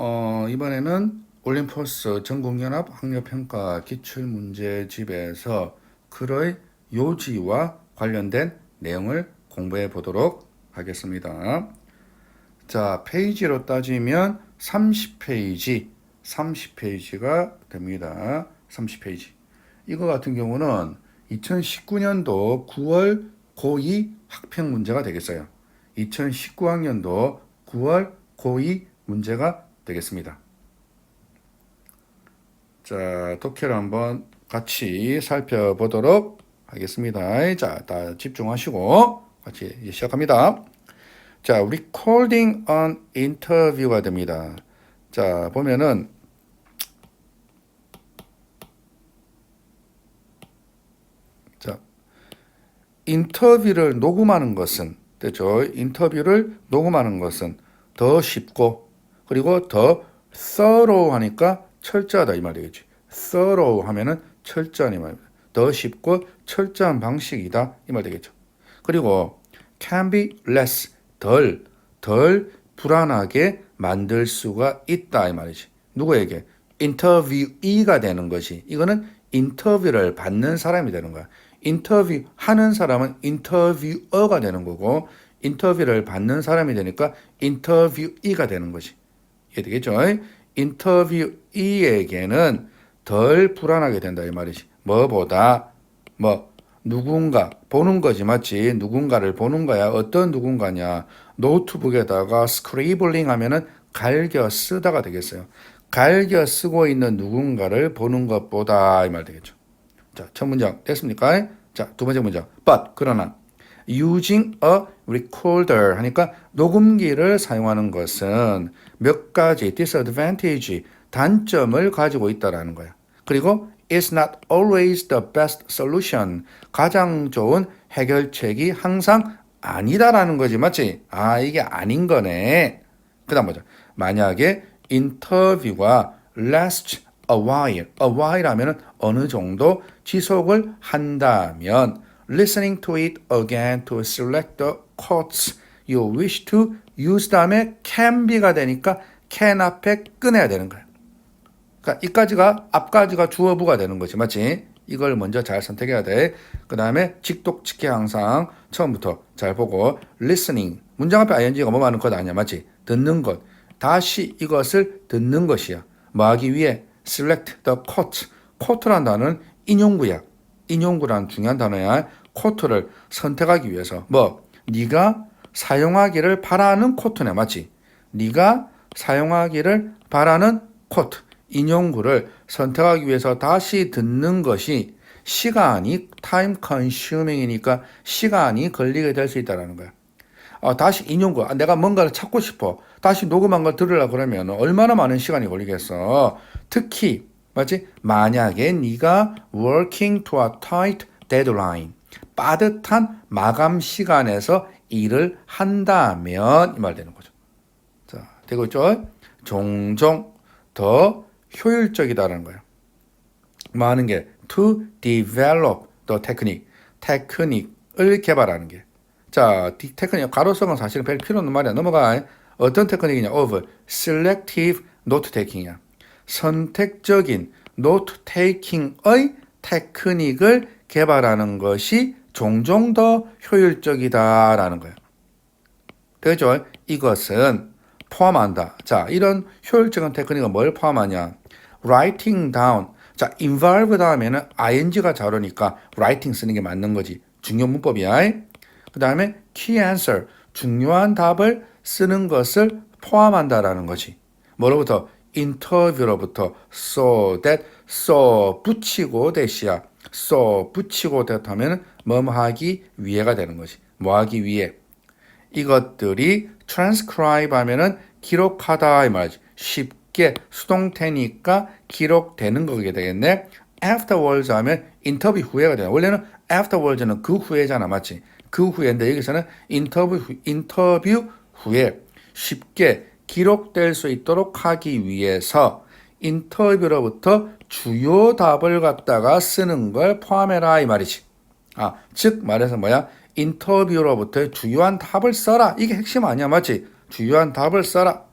어, 이번에는 올림포스 전국연합 학력평가 기출문제집에서 글의 요지와 관련된 내용을 공부해 보도록 하겠습니다. 자, 페이지로 따지면 30페이지, 30페이지가 됩니다. 30페이지. 이거 같은 경우는 2019년도 9월 고2 학평 문제가 되겠어요. 2019학년도 9월 고2 문제가 되겠습니다. 자, 독해를 한번 같이 살펴보도록 하겠습니다. 자, 다 집중하시고 같이 시작합니다. 자, recording on interview가 됩니다. 자, 보면은 자, 인터뷰를 녹음하는 것은 되죠. 인터뷰를 녹음하는 것은 더 쉽고 그리고 더 thorough 하니까 철저하다 이 말이겠지. thorough 하면은 철저한 이 말입니다. 더 쉽고 철저한 방식이다 이 말 되겠죠. 그리고 can be less 덜 덜 불안하게 만들 수가 있다 이 말이지. 누구에게? 인터뷰이가 되는 것이 이거는 인터뷰를 받는 사람이 되는 거야. 인터뷰 하는 사람은 인터뷰어가 되는 거고 인터뷰를 받는 사람이 되니까 인터뷰이가 되는 것이 이해 되겠죠? 인터뷰이에게는 덜 불안하게 된다 이 말이지. 뭐보다 뭐 누군가 보는 거지 맞지? 누군가를 보는 거야. 어떤 누군가냐? 노트북에다가 스크리블링 하면은 갈겨 쓰다가 되겠어요. 갈겨 쓰고 있는 누군가를 보는 것보다 이 말 되겠죠. 자, 첫 문장 됐습니까? 자, 두 번째 문장. But 그러나 using a recorder 하니까 녹음기를 사용하는 것은 몇 가지 disadvantage 단점을 가지고 있다라는 거야. 그리고 is not always the best solution. 가장 좋은 해결책이 항상 아니다라는 거지, 맞지? 아, 이게 아닌 거네. 그 다음 보자. 만약에 인터뷰가 last a while, a while 하면은 어느 정도 지속을 한다면 listening to it again to select the quotes you wish to use 다음에 can be가 되니까 can 앞에 꺼내야 되는 거야. 그러니까 이까지가 앞까지가 주어부가 되는 거지, 맞지? 이걸 먼저 잘 선택해야 돼. 그 다음에 직독직해 항상 처음부터 잘 보고 listening 문장 앞에 ing가 뭐 하는 것 아니야, 맞지? 듣는 것. 다시 이것을 듣는 것이야. 뭐 하기 위해 select the quote. quote란 단어는 인용구야. 인용구란 중요한 단어야. quote를 선택하기 위해서 뭐 네가 사용하기를 바라는 quote네, 맞지? 네가 사용하기를 바라는 quote. 인용구를 선택하기 위해서 다시 듣는 것이 시간이 time consuming이니까 시간이 걸리게 될 수 있다라는 거야. 어, 다시 인용구, 아, 내가 뭔가를 찾고 싶어. 다시 녹음한 걸 들으려 그러면 얼마나 많은 시간이 걸리겠어. 특히 맞지? 만약에 네가 working to a tight deadline, 빠듯한 마감 시간에서 일을 한다면 이 말 되는 거죠. 자, 되고 있죠? 종종 더 효율적이다라는 거예요. 뭐 하는 게 to develop the technique, 테크닉을 개발하는 게. 자, 테크닉 가로성은 사실은 별 필요 없는 말이야. 넘어가. 어떤 테크닉이냐? of selective note taking이야. 선택적인 노트 테이킹의 테크닉을 개발하는 것이 종종 더 효율적이다라는 거예요. 그죠? 이것은 포함한다. 자, 이런 효율적인 테크닉은 뭘 포함하냐? writing down. 자, involve 다음에는 ing가 잘 오니까 writing 쓰는 게 맞는 거지. 중요 문법이야. 그 다음에 key answer. 중요한 답을 쓰는 것을 포함한다라는 거지. 뭐로부터? 인터뷰로부터 so that, so 붙이고 대시야. So 붙이고 that 하면 뭐 하기 위해가 되는 거지. 뭐 하기 위해. 이것들이 transcribe 하면은 기록하다 이 말이지. 쉽게 수동태니까 기록되는 거게 되겠네. afterwards 하면 인터뷰 후에가 되나. 원래는 afterwards는 그 후에잖아. 맞지? 그 후에인데 여기서는 인터뷰 후, 인터뷰 후에 쉽게 기록될 수 있도록 하기 위해서 인터뷰로부터 주요 답을 갖다가 쓰는 걸 포함해라 이 말이지. 아, 즉 말해서 뭐야? 인터뷰로부터 주요한 답을 써라. 이게 핵심 아니야, 맞지? 주요한 답을 써라.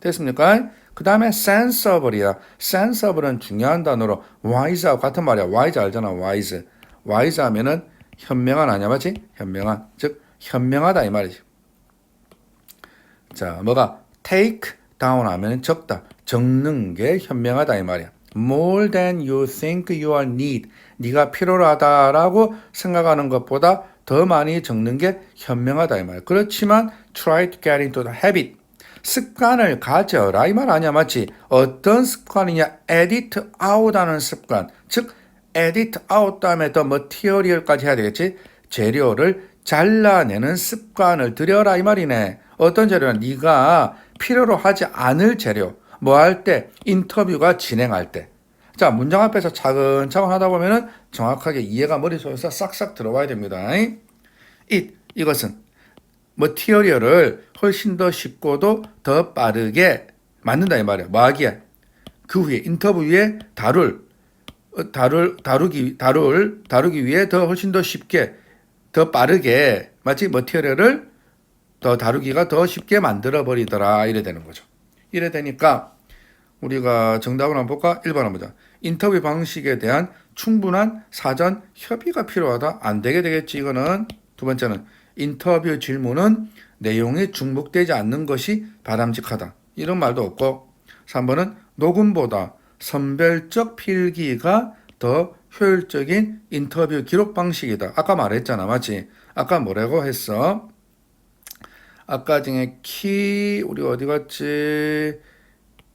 됐습니까? 그 다음에 sensible이야. sensible은 중요한 단어로 wise하고 같은 말이야. wise 알잖아. wise. wise 하면은 현명한 아니야, 맞지? 현명한. 즉 현명하다 이 말이지. 자, 뭐가 take down 하면 적다. 적는 게 현명하다 이 말이야. More than you think you are need. 네가 필요로 하다라고 생각하는 것보다 더 많이 적는 게 현명하다 이 말이야. 그렇지만 try to get into the habit. 습관을 가져라 이 말 아니야 맞지? 어떤 습관이냐? edit out 하는 습관. 즉 edit out 다음에 더 material까지 해야 되겠지? 재료를 잘라내는 습관을 들여라 이 말이네. 어떤 재료냐? 네가 필요로 하지 않을 재료. 뭐 할 때? 인터뷰가 진행할 때. 자, 문장 앞에서 차근차근 하다 보면은 정확하게 이해가 머릿속에서 싹싹 들어와야 됩니다. it, 이것은 머티리얼을 훨씬 더 쉽고도 더 빠르게 만든다 이 말이야. 뭐 하기에? 그 후에 인터뷰 후에 다룰 어, 다룰 다루기 다룰 다루기 위해 더 훨씬 더 쉽게 더 빠르게 마치 머티리얼을 더 다루기가 더 쉽게 만들어 버리더라 이래 되는 거죠. 이래 되니까 우리가 정답을 한번 볼까? 1번 한번 보자. 인터뷰 방식에 대한 충분한 사전 협의가 필요하다. 안 되게 되겠지. 이거는 두 번째는 인터뷰 질문은 내용에 중복되지 않는 것이 바람직하다. 이런 말도 없고 3번은 녹음보다 선별적 필기가 더 효율적인 인터뷰 기록 방식이다. 아까 말했잖아. 맞지? 아까 뭐라고 했어? 아까 중에 키 우리 어디 갔지?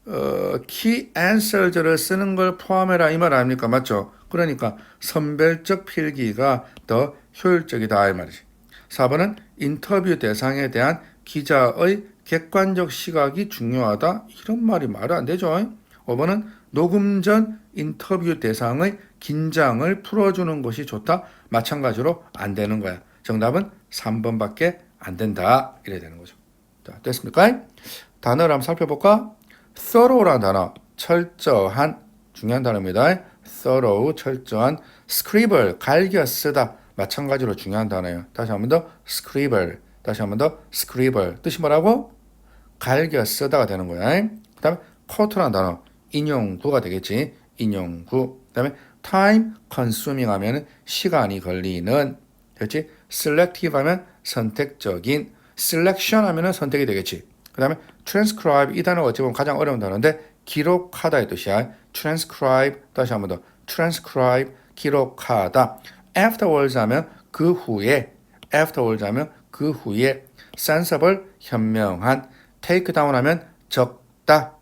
어, 키 answers를 쓰는 걸 포함해라 이 말 아닙니까? 맞죠? 그러니까 선별적 필기가 더 효율적이다 이 말이지. 4번은 인터뷰 대상에 대한 기자의 객관적 시각이 중요하다. 이런 말이 말이 안 되죠. 5번은 녹음 전 인터뷰 대상의 긴장을 풀어주는 것이 좋다. 마찬가지로 안 되는 거야. 정답은 3번밖에 안 된다. 이래야 되는 거죠. 자, 됐습니까? 단어를 한번 살펴볼까? thorough라는 단어, 철저한 중요한 단어입니다. thorough, 철저한, scribble, 갈겨 쓰다, 마찬가지로 중요한 단어예요. 다시 한 번 더, scribble, 다시 한 번 더, scribble. 뜻이 뭐라고? 갈겨 쓰다가 되는 거야. 그 다음에 quote라는 단어, 인용구가 되겠지. 인용구. 그 다음에 time consuming 하면 시간이 걸리는, 그렇지? selective 하면 선택적인, selection 하면 선택이 되겠지. 그 다음에 transcribe 이 단어가 어찌 보면 가장 어려운 단어인데 기록하다의 뜻이야. transcribe 다시 한 번 더 transcribe 기록하다. afterwards 하면 그 후에 afterwards 하면 그 후에 sensible 현명한 take down 하면 적다.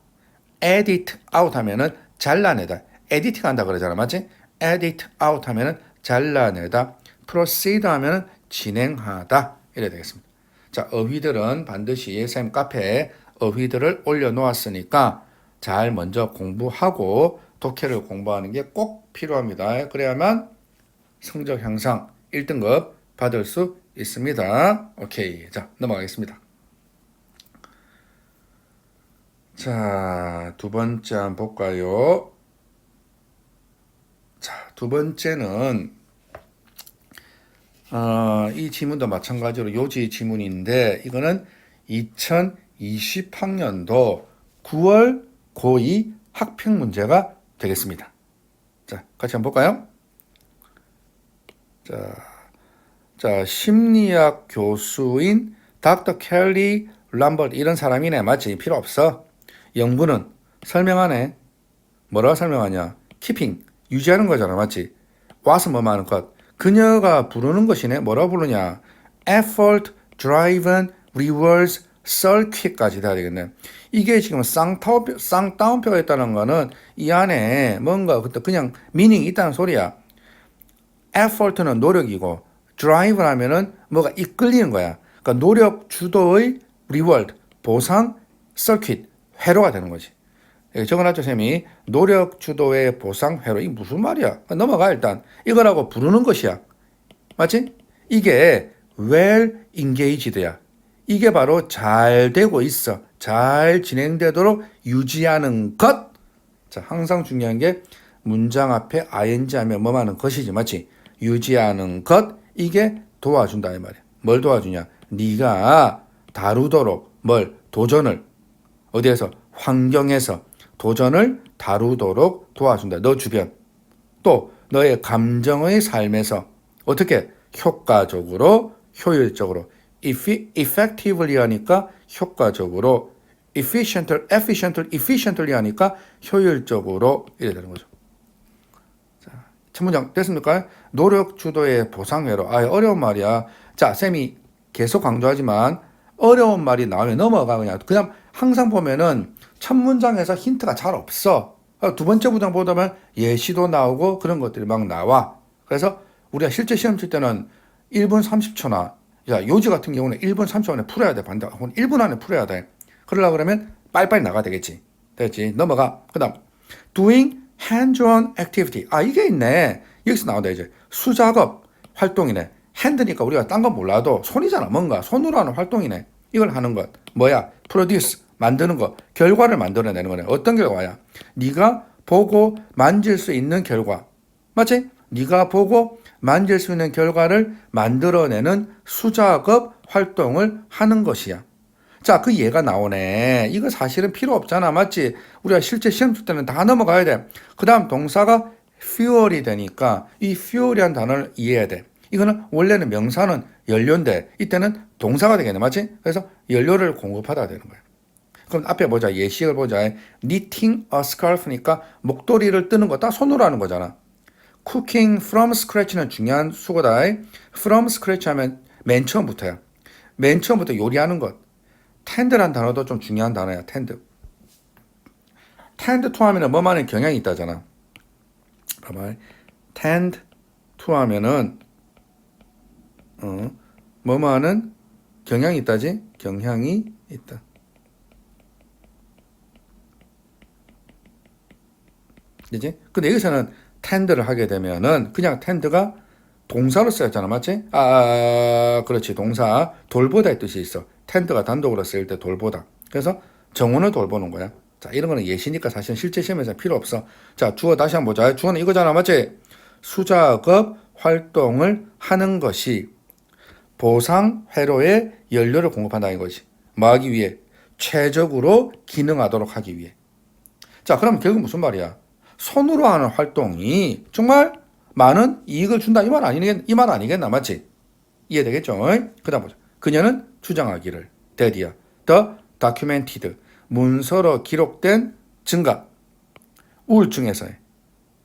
edit out 하면은 잘라내다. 에디팅 한다 그러잖아. 맞지? edit out 하면은 잘라내다. proceed 하면은 진행하다. 이래 되겠습니다. 자, 어휘들은 반드시 쌤 카페에 어휘들을 올려놓았으니까 잘 먼저 공부하고 독해를 공부하는 게 꼭 필요합니다. 그래야만 성적 향상 1등급 받을 수 있습니다. 오케이. 자, 넘어가겠습니다. 자, 두 번째 한번 볼까요? 자, 두 번째는 어, 이 지문도 마찬가지로 요지 지문인데 이거는 2020학년도 9월 고2 학평 문제가 되겠습니다. 자, 같이 한번 볼까요? 자, 자 심리학 교수인 닥터 켈리 람버트 이런 사람이네 맞지? 필요 없어. 영분은 설명하네. 뭐라고 설명하냐? 키핑 유지하는 거잖아 맞지? 와서 뭐 하는 것. 그녀가 부르는 것이네. 뭐라고 부르냐? effort driven rewards circuit까지 돼야 되겠네. 이게 지금 쌍따옴표, 쌍따옴표가 있다는 거는 이 안에 뭔가 그냥 미닝이 있다는 소리야. effort는 노력이고 drive 하면은 뭐가 이끌리는 거야. 그러니까 노력 주도의 reward, 보상, circuit, 회로가 되는 거지. 적어놨죠, 쌤이. 노력 주도의 보상 회로. 이게 무슨 말이야? 넘어가, 일단. 이거라고 부르는 것이야. 맞지? 이게 well engaged야. 이게 바로 잘 되고 있어. 잘 진행되도록 유지하는 것. 자, 항상 중요한 게 문장 앞에 ing 하면 뭐 하는 것이지, 맞지? 유지하는 것. 이게 도와준다, 이 말이야. 뭘 도와주냐? 네가 다루도록 뭘 도전을 어디에서 환경에서 도전을 다루도록 도와준다. 너 주변. 또 너의 감정의 삶에서 어떻게 효과적으로 효율적으로 effectively 하니까 효과적으로 efficient, efficient, efficiently 하니까 효율적으로 이래 되는 거죠. 자, 첫 문장 됐습니까? 노력 주도의 보상회로. 아, 어려운 말이야. 자, 쌤이 계속 강조하지만 어려운 말이 나오면 넘어가 그냥. 그냥 항상 보면은 첫 문장에서 힌트가 잘 없어. 어, 두 번째 문장 보다 보면 예시도 나오고 그런 것들이 막 나와. 그래서 우리가 실제 시험 칠 때는 1분 30초나 야, 요지 같은 경우는 1분 30초 안에 풀어야 돼. 반대. 혹은 1분 안에 풀어야 돼. 그러려고 그러면 빨리빨리 나가야 되겠지. 됐지. 넘어가. 그 다음. doing hands-on activity. 아, 이게 있네. 여기서 나온다, 이제. 수작업 활동이네. 핸드니까 우리가 딴 건 몰라도 손이잖아. 뭔가. 손으로 하는 활동이네. 이걸 하는 것. 뭐야? produce. 만드는 거. 결과를 만들어내는 거네. 어떤 결과야? 네가 보고 만질 수 있는 결과. 맞지? 네가 보고 만질 수 있는 결과를 만들어내는 수작업 활동을 하는 것이야. 자, 그 예가 나오네. 이거 사실은 필요 없잖아. 맞지? 우리가 실제 시험 칠 때는 다 넘어가야 돼. 그 다음 동사가 fuel이 되니까 이 fuel이란 단어를 이해해야 돼. 이거는 원래는 명사는 연료인데 이때는 동사가 되겠네. 맞지? 그래서 연료를 공급하다 되는 거야. 그럼 앞에 보자. 예시를 보자. knitting a scarf니까 목도리를 뜨는 거다 손으로 하는 거잖아. cooking from scratch는 중요한 수고다. from scratch 하면 맨 처음부터야. 맨 처음부터 요리하는 것. 텐드란 단어도 좀 중요한 단어야. 텐드. 텐드 투 하면은 뭐만한 경향이 있다잖아. 봐봐. 텐드 투 하면은 어, 뭐만한 경향이 있다지? 경향이 있다. 그지? 근데 여기서는 텐드를 하게 되면은 그냥 텐드가 동사로 쓰였잖아, 맞지? 아, 그렇지. 동사 돌보다의 뜻이 있어. 텐드가 단독으로 쓰일 때 돌보다. 그래서 정원을 돌보는 거야. 자, 이런 거는 예시니까 사실 실제 시험에서 필요 없어. 자, 주어 다시 한번 보자. 주어는 이거잖아, 맞지? 수작업 활동을 하는 것이 보상 회로에 연료를 공급한다는 것이 뭐 하기 위해 최적으로 기능하도록 하기 위해. 자, 그럼 결국 무슨 말이야? 손으로 하는 활동이 정말 많은 이익을 준다 이 말 아니겠 이말 아니겠나 맞지? 이해되겠죠? 그다음 보자. 그녀는 주장하기를 데디야 the documented 문서로 기록된 증가 우울증에서의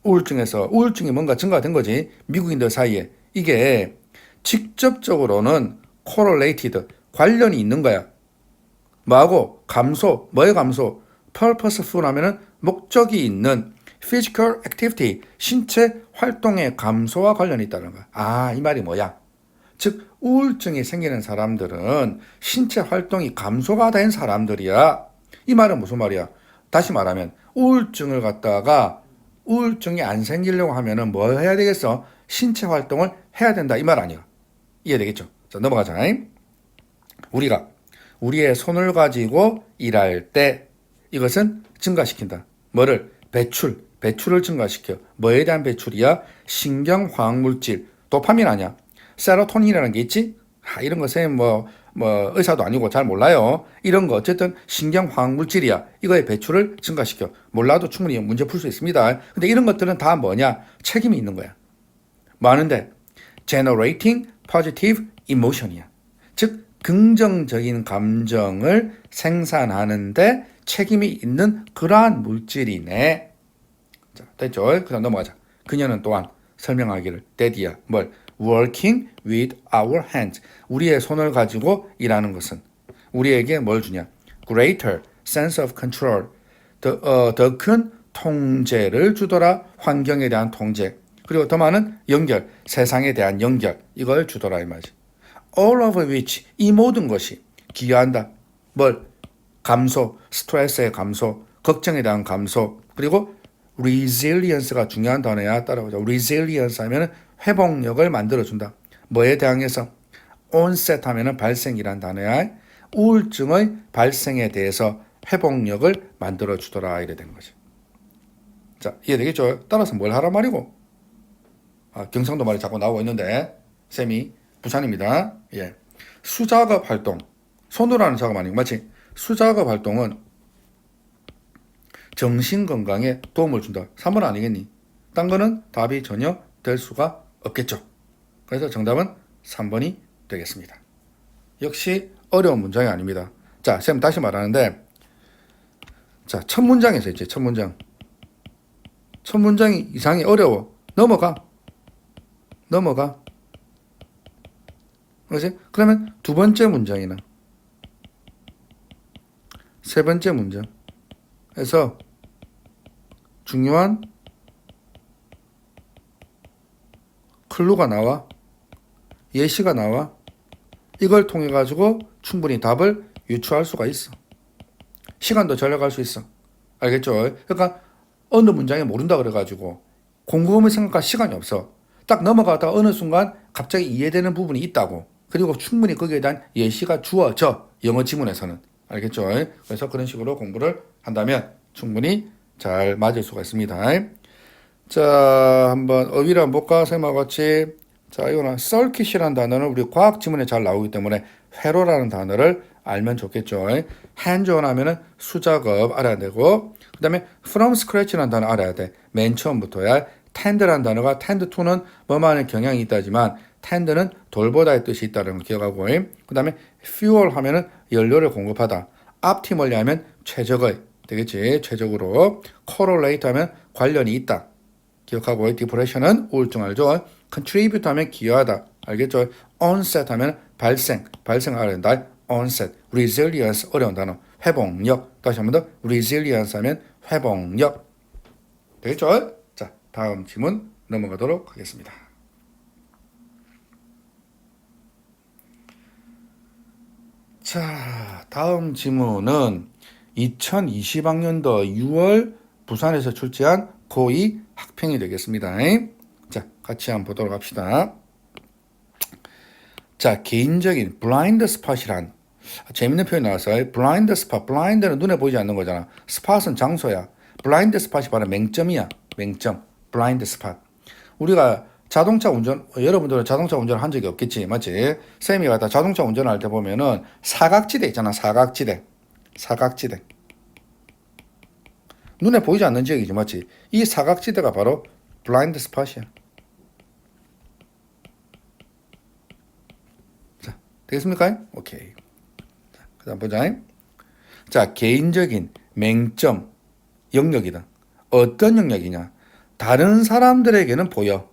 우울증에서 우울증이 뭔가 증가된 거지 미국인들 사이에 이게 직접적으로는 correlated 관련이 있는 거야. 뭐하고 감소 뭐의 감소 purposeful 하면은 목적이 있는 physical activity 신체 활동의 감소와 관련이 있다는 거야. 아, 이 말이 뭐야? 즉 우울증이 생기는 사람들은 신체 활동이 감소가 된 사람들이야. 이 말은 무슨 말이야? 다시 말하면 우울증을 갖다가 우울증이 안 생기려고 하면은 뭐 해야 되겠어? 신체 활동을 해야 된다 이 말 아니야? 이해되겠죠? 자 넘어가자. 우리가 우리의 손을 가지고 일할 때 이것은 증가시킨다. 뭐를 배출, 배출을 증가시켜. 뭐에 대한 배출이야? 신경화학 물질, 도파민 아니야? 세로토닌이라는 게 있지? 아, 이런 거 쌤 뭐, 뭐, 의사도 아니고 잘 몰라요. 이런 거, 어쨌든 신경화학 물질이야. 이거의 배출을 증가시켜. 몰라도 충분히 문제 풀 수 있습니다. 근데 이런 것들은 다 뭐냐? 책임이 있는 거야. 많은데, generating positive emotion이야. 즉, 긍정적인 감정을 생산하는데 책임이 있는 그러한 물질이네. 자, 됐죠? 그 다음 넘어가자. 그녀는 또한 설명하기를 데디야 뭘? working with our hands. 우리의 손을 가지고 일하는 것은 우리에게 뭘 주냐? greater sense of control. 더, 어, 통제를 주더라. 환경에 대한 통제. 그리고 더 많은 연결. 세상에 대한 연결. 이걸 주더라 이 말이지. all of which 이 모든 것이 기여한다. 뭘? 감소, 스트레스의 감소, 걱정에 대한 감소, 그리고 resilience가 중요한 단어야. 따라오자. resilience 하면은 회복력을 만들어준다. 뭐에 대항해서? onset 하면은 발생이란 단어야. 우울증의 발생에 대해서 회복력을 만들어주더라. 이래 되는 거지. 자, 이해되겠죠? 따라서 뭘 하란 말이고? 아, 경상도 말이 자꾸 나오고 있는데, 쌤이 부산입니다. 예. 수작업 활동. 손으로 하는 작업 아니고, 마치 수작업 활동은 정신 건강에 도움을 준다. 3번 아니겠니? 딴 거는 답이 전혀 될 수가 없겠죠. 그래서 정답은 3번이 되겠습니다. 역시 어려운 문장이 아닙니다. 자, 쌤 다시 말하는데 자, 첫 문장에서 이제 첫 문장. 첫 문장이 이상이 어려워. 넘어가. 넘어가. 그렇지? 그러면 두 번째 문장이나 세 번째 문장에서 중요한 클루가 나와 예시가 나와 이걸 통해 가지고 충분히 답을 유추할 수가 있어. 시간도 절약할 수 있어. 알겠죠? 그러니까 어느 문장에 모른다 그래가지고 곰곰이 생각할 시간이 없어. 딱 넘어가다가 어느 순간 갑자기 이해되는 부분이 있다고. 그리고 충분히 거기에 대한 예시가 주어져. 영어 지문에서는. 알겠죠? 그래서 그런 식으로 공부를 한다면 충분히 잘 맞을 수가 있습니다. 자, 한번 어휘를 한번 볼까? 쌤하고 같이. 자, 이거는 circuit이라는 단어는 우리 과학 지문에 잘 나오기 때문에 회로라는 단어를 알면 좋겠죠. hands-on 하면은 수작업 알아야 되고, 그 다음에 from scratch라는 단어 알아야 돼. 맨 처음부터야. tend라는 단어가 tend to는 뭐만한 경향이 있다지만 tend는 돌보다의 뜻이 있다는 걸 기억하고, 그 다음에 fuel 하면은 연료를 공급하다. optimally 하면 최적의 되겠지. 최적으로. correlate 하면 관련이 있다. 기억하고 디프레션은 우울증 알죠? contribute 하면 기여하다. 알겠죠? onset 하면 발생, 발생 알아야 된다. onset, resilience 어려운 단어. 회복력. 다시 한 번 더 resilience 하면 회복력. 되겠죠? 자, 다음 질문 넘어가도록 하겠습니다. 자, 다음 질문은 2020학년도 6월 부산에서 출제한 고2 학평이 되겠습니다. 자, 같이 한번 보도록 합시다. 자, 개인적인 블라인드 스팟이란 재밌는 표현이 나왔어요. 블라인드 스팟. 블라인드는 눈에 보이지 않는 거잖아. 스팟은 장소야. 블라인드 스팟이 바로 맹점이야. 맹점. 블라인드 스팟. 우리가 자동차 운전, 여러분들은 자동차 운전을 한 적이 없겠지. 맞지? 쌤이 갖다 자동차 운전을 할때 보면은 사각지대 있잖아. 사각지대. 사각지대. 눈에 보이지 않는 지역이지. 맞지? 이 사각지대가 바로 블라인드 스팟이야. 자, 되겠습니까? 오케이. 자, 그 다음 보자. 자, 개인적인 맹점 영역이다. 어떤 영역이냐? 다른 사람들에게는 보여.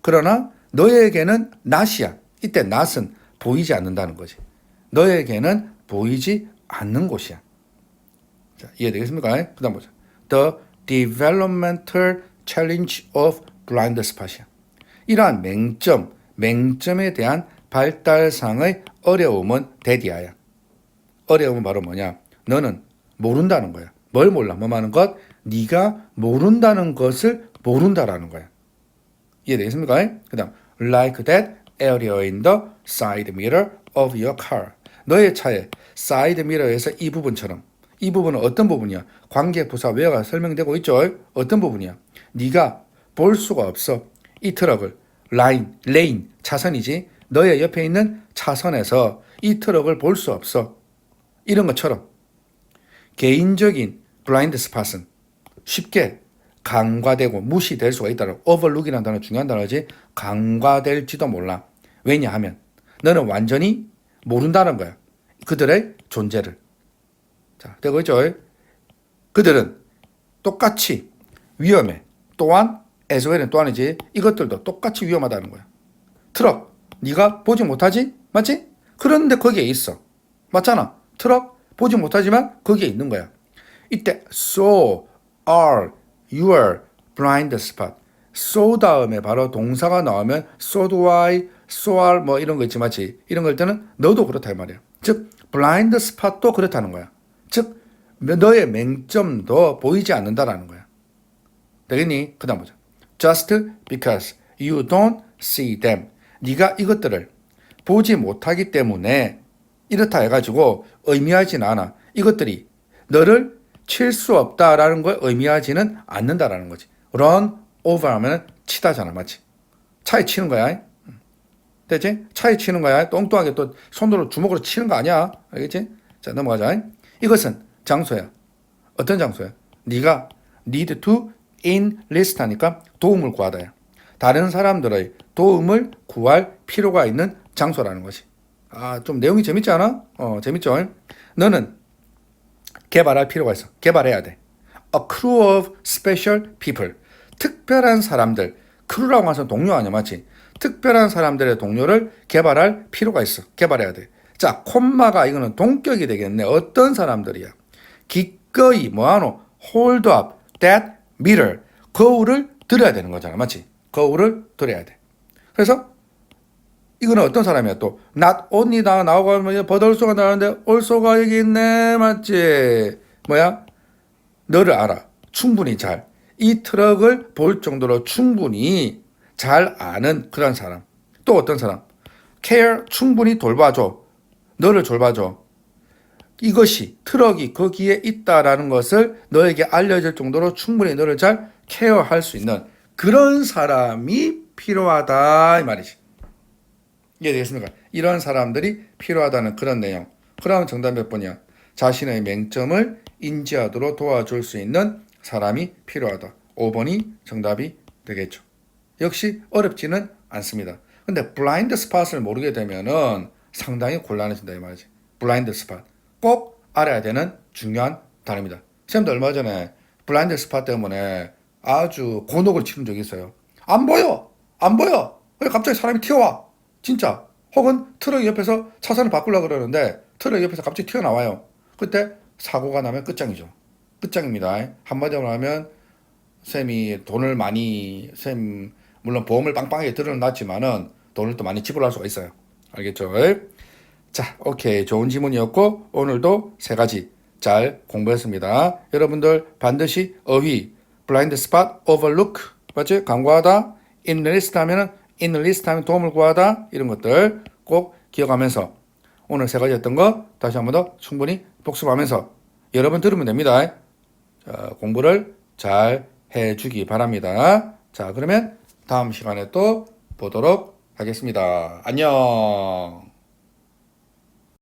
그러나 너에게는 낫이야. 이때 낫은 보이지 않는다는 거지. 너에게는 보이지 않는 곳이야. 자, 이해되겠습니까? 그 다음 보자. The developmental challenge of blind spot이야. 이러한 맹점, 맹점에 대한 발달상의 어려움은 대디아야. 어려움은 바로 뭐냐? 너는 모른다는 거야. 뭘 몰라? 뭐 하는 것? 네가 모른다는 것을 모른다라는 거야. 이해되겠습니까? 그 다음 like that area in the side mirror of your car. 너의 차의 사이드 미러에서 이 부분처럼 이 부분은 어떤 부분이야? 관계 부사 외가 설명되고 있죠. 어떤 부분이야? 네가 볼 수가 없어. 이 트럭을 라인, 레인, 차선이지. 너의 옆에 있는 차선에서 이 트럭을 볼 수 없어. 이런 것처럼 개인적인 블라인드 스팟은 쉽게 간과되고 무시될 수가 있다는 overlook이라는 단어 중요한 단어지 간과될지도 몰라. 왜냐하면 너는 완전히 모른다는 거야. 그들의 존재를. 자, 되고 있죠? 그들은 똑같이 위험해. 또한 well은 또한이지. 이것들도 똑같이 위험하다는 거야. 트럭, 네가 보지 못하지? 맞지? 그런데 거기에 있어. 맞잖아. 트럭 보지 못하지만 거기에 있는 거야. 이때 so are your blind spot. so 다음에 바로 동사가 나오면 so do I, are 뭐 이런 거 있지 맞지? 이런 걸 때는 너도 그렇다 이 말이야. 즉 blind spot도 그렇다는 거야. 즉 너의 맹점도 보이지 않는다라는 거야. 되겠니? 그다음 보자. Just because you don't see them. 네가 이것들을 보지 못하기 때문에 이렇다 해가지고 의미하진 않아. 이것들이 너를 칠 수 없다라는 걸 의미하지는 않는다라는 거지. run over 하면 치다잖아, 맞지? 차에 치는 거야. 됐지? 차에 치는 거야. 똥똥하게 또 손으로 주먹으로 치는 거 아니야. 알겠지? 자, 넘어가자. 이것은 장소야. 어떤 장소야? 네가 need to enlist 하니까 도움을 구하다야. 다른 사람들의 도움을 구할 필요가 있는 장소라는 것이. 아, 좀 내용이 재밌지 않아? 어, 재밌죠? 너는 개발할 필요가 있어. 개발해야 돼. A crew of special people. 특별한 사람들. 크루라고 해서 동료 아니야, 맞지? 특별한 사람들의 동료를 개발할 필요가 있어. 개발해야 돼. 자, 콤마가 이거는 동격이 되겠네. 어떤 사람들이야? 기꺼이 뭐하노? hold up that mirror. 거울을 들여야 되는 거잖아, 맞지? 거울을 들여야 돼. 그래서 이거는 어떤 사람이야 또 not only 나 나오고 버덜소가 나오는데 올소가 여기 있네 맞지 뭐야 너를 알아 충분히 잘 이 트럭을 볼 정도로 충분히 잘 아는 그런 사람 또 어떤 사람 care 충분히 돌봐줘 너를 돌봐줘 이것이 트럭이 거기에 있다라는 것을 너에게 알려질 정도로 충분히 너를 잘 케어할 수 있는 그런 사람이 필요하다 이 말이지. 이해되겠습니까? 이런 사람들이 필요하다는 그런 내용. 그럼 정답 몇 번이야? 자신의 맹점을 인지하도록 도와줄 수 있는 사람이 필요하다. 5번이 정답이 되겠죠. 역시 어렵지는 않습니다. 근데 블라인드 스팟을 모르게 되면은 상당히 곤란해진다 이 말이지. 블라인드 스팟. 꼭 알아야 되는 중요한 단어입니다. 쌤도 얼마 전에 블라인드 스팟 때문에 아주 곤혹을 치른 적이 있어요. 안 보여! 안 보여! 왜 갑자기 사람이 튀어와? 진짜. 혹은 트럭 옆에서 차선을 바꾸려고 그러는데 트럭 옆에서 갑자기 튀어나와요. 그때 사고가 나면 끝장이죠. 끝장입니다. 한마디로 하면 쌤이 돈을 많이 쌤 물론 보험을 빵빵하게 들어놨지만은 돈을 또 많이 지불할 수가 있어요. 알겠죠? 자, 오케이. 좋은 지문이었고 오늘도 세 가지 잘 공부했습니다. 여러분들 반드시 어휘, 블라인드 스팟, 오버룩, 맞지? 간과하다, 인리스트 하면은 인리스트 하면 도움을 구하다 이런 것들 꼭 기억하면서 오늘 세 가지 했던 거 다시 한 번 더 충분히 복습하면서 여러분 들으면 됩니다. 자, 공부를 잘 해주기 바랍니다. 자, 그러면 다음 시간에 또 보도록 하겠습니다. 안녕.